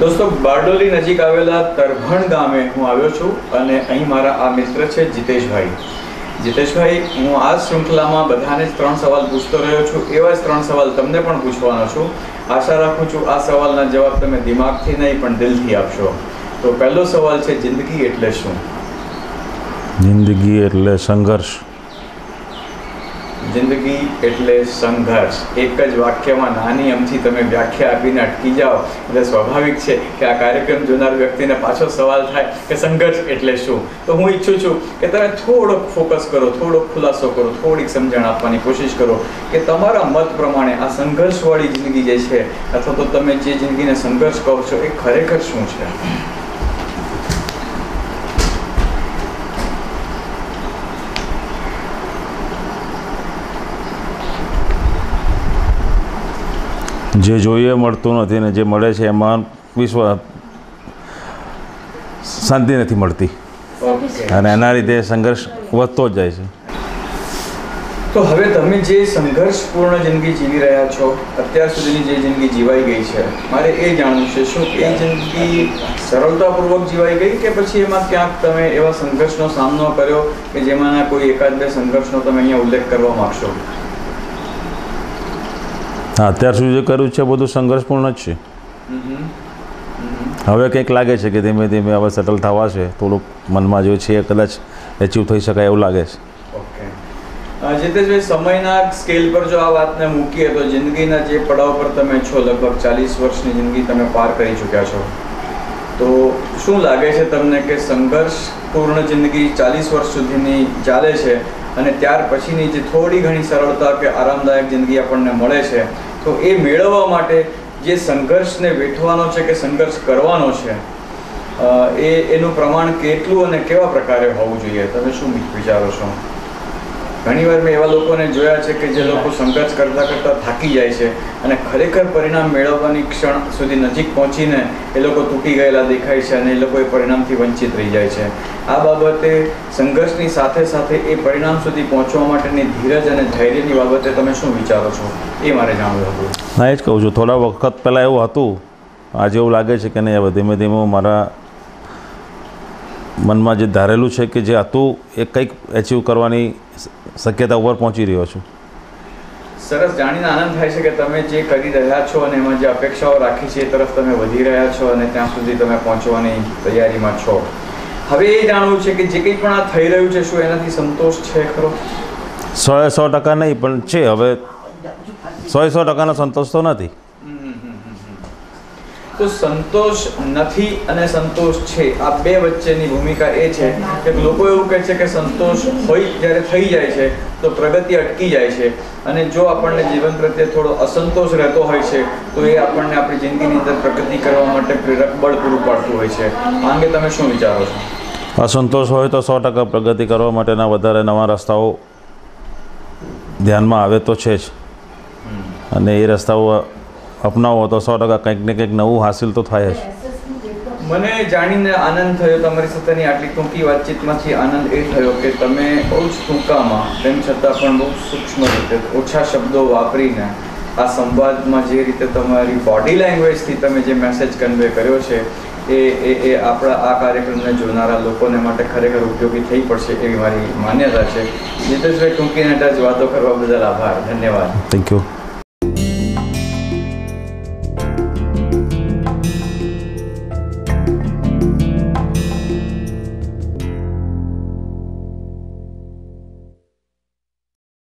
દોસ્તો, બારડોલી નજીક આવેલા તરભણ ગામે હું આવ્યો છું અને અહીં મારા આ મિત્ર છે જીતેશભાઈ. જીતેશભાઈ, હું આ શૃંખલામાં બધાને જ ત્રણ સવાલ પૂછતો રહ્યો છું. એવા જ ત્રણ સવાલ તમને પણ પૂછવાનો છું. આશા રાખું છું આ સવાલના જવાબ તમે દિમાગથી નહીં, પણ દિલથી આપશો. તો પહેલો સવાલ છે, જિંદગી એટલે શું? જિંદગી એટલે સંઘર્ષ. જિંદગી એટલે સંઘર્ષ. એક જ વાક્યમાં નાની અમથી તમે વ્યાખ્યા આપીને અટકી જાઓ. એટલે સ્વાભાવિક છે કે આ કાર્યક્રમ જોનાર વ્યક્તિને પાછો સવાલ થાય કે સંઘર્ષ એટલે શું? તો હું ઈચ્છું છું કે તમે થોડોક ફોકસ કરો, થોડોક ખુલાસો કરો, થોડીક સમજણ આપવાની કોશિશ કરો કે તમારા મત પ્રમાણે આ સંઘર્ષવાળી જિંદગી જે છે, અથવા તો તમે જે જિંદગીને સંઘર્ષ કહો છો, એ ખરેખર શું છે? જે જોઈએ મળતું નથી ને જે મળે છે એમાં વિશ્વ શાંતિ નથી મળતી. અને એના લીધે સંઘર્ષ વધતો જ જાય છે. તો હવે તમે જે સંઘર્ષપૂર્ણ જિંદગી જીવી રહ્યા છો, અત્યાર સુધીની જે જિંદગી જીવાઈ ગઈ છે, મારે એ જાણવું છે, શું એ જિંદગી સરળતાપૂર્વક જીવાઈ ગઈ કે પછી એમાં ક્યાંક તમે એવા સંઘર્ષનો સામનો કર્યો કે જેમાંના કોઈ એકાદ બે સંઘર્ષનો તમે અહીંયા ઉલ્લેખ કરવા માગશો? હા, અત્યાર સુધી જે કર્યું છે, બધું સંઘર્ષપૂર્ણ જ છે. હવે કંઈક લાગે છે કે ધીમે ધીમે હવે સેટલ થવા છે, થોડુંક મનમાં જે છે કદાચ એચીવ થઈ શકાય એવું લાગે છે. જીતેશભાઈ, સમયના સ્કેલ પર જો આ વાતને મૂકીએ તો જિંદગીના જે પડાવ પર તમે છો, લગભગ ચાલીસ વર્ષની જિંદગી તમે પાર કરી ચૂક્યા છો. તો શું લાગે છે તમને કે સંઘર્ષપૂર્ણ જિંદગી ચાલીસ વર્ષ સુધીની ચાલે છે? અને ત્યાર પછીની જે થોડી ઘણી સરળતા કે આરામદાયક જિંદગી આપણને મળે છે તો એ મેળવવા માટે જે સંઘર્ષને વેઠવાનો છે કે સંઘર્ષ કરવાનો છે એ, એનું પ્રમાણ કેટલું અને કેવા પ્રકારે હોવું જોઈએ? તમે શું વિચારો છો? ઘણીવાર મેં એવા લોકોને જોયા છે કે જે લોકો સંઘર્ષ કરતાં કરતાં થાકી જાય છે અને ખરેખર પરિણામ મેળવવાની ક્ષણ સુધી નજીક પહોંચીને એ લોકો તૂટી ગયેલા દેખાય છે અને એ લોકો એ પરિણામથી વંચિત રહી જાય છે. આ બાબતે સંઘર્ષની સાથે સાથે એ પરિણામ સુધી પહોંચવા માટેની ધીરજ અને ધૈર્યની બાબતે તમે શું વિચારો છો? એ મારે જાણવું હતું. ના એ જ કહું છું. થોડા વખત પહેલાં એવું હતું. આજે એવું લાગે છે કે નહીં, હવે ધીમે ધીમે હું મારા મનમાં જે ધારેલું છે કે જે હતું એ કંઈક એચીવ કરવાની શક્યતા ઉપર પહોંચી રહ્યો છું. સરસ જાણીને આનંદ થાય છે કે તમે જે કરી રહ્યા છો અને એમાં જે અપેક્ષાઓ રાખી છે એ તરફ તમે વધી રહ્યા છો અને ત્યાં સુધી તમે પહોંચવાની તૈયારીમાં છો. હવે એ જાણવું છે કે જે કંઈ પણ આ થઈ રહ્યું છે શું એનાથી સંતોષ છે ખરો? સો સો ટકા નહીં પણ છે હવે સો સો ટકાનો સંતોષ તો નથી. તો સંતોષ નથી અને સંતોષ છે. આ બે વચ્ચેની ભૂમિકા એ છે કે લોકો એવું કહે છે કે સંતોષ હોય જ્યારે થઈ જાય છે તો પ્રગતિ અટકી જાય છે. અને જો આપણને જીવન પ્રત્યે થોડો અસંતોષ રહેતો હોય છે તો એ આપણને આપણી જિંદગીની અંદર પ્રગતિ કરવા માટે પ્રેરક બળ પૂરું પાડતું હોય છે. આ અંગે તમે શું વિચારો છો? અસંતોષ હોય તો સો ટકા પ્રગતિ કરવા માટેના વધારે નવા રસ્તાઓ ધ્યાનમાં આવે તો છે જ. અને એ રસ્તાઓ અપનાવો તો સો ટકા કંઈક ને કંઈક નવું હાસિલ તો થાય જ. મને જાણીને આનંદ થયો તમારી સાથેની આટલી ટૂંકી વાતચીતમાંથી આનંદ એ થયો કે તમે બહુ જ ટૂંકામાં તેમ છતાં પણ બહુ સૂક્ષ્મ રીતે ઓછા શબ્દો વાપરીને આ સંવાદમાં જે રીતે તમારી બોડી લેંગ્વેજથી તમે જે મેસેજ કન્વે કર્યો છે એ એ એ આપણા આ કાર્યક્રમને જોનારા લોકોને માટે ખરેખર ઉપયોગી થઈ પડશે એવી મારી માન્યતા છે. જીતેશભાઈ ટૂંકી નટા જ વાતો કરવા બદલ આભાર. ધન્યવાદ. Thank you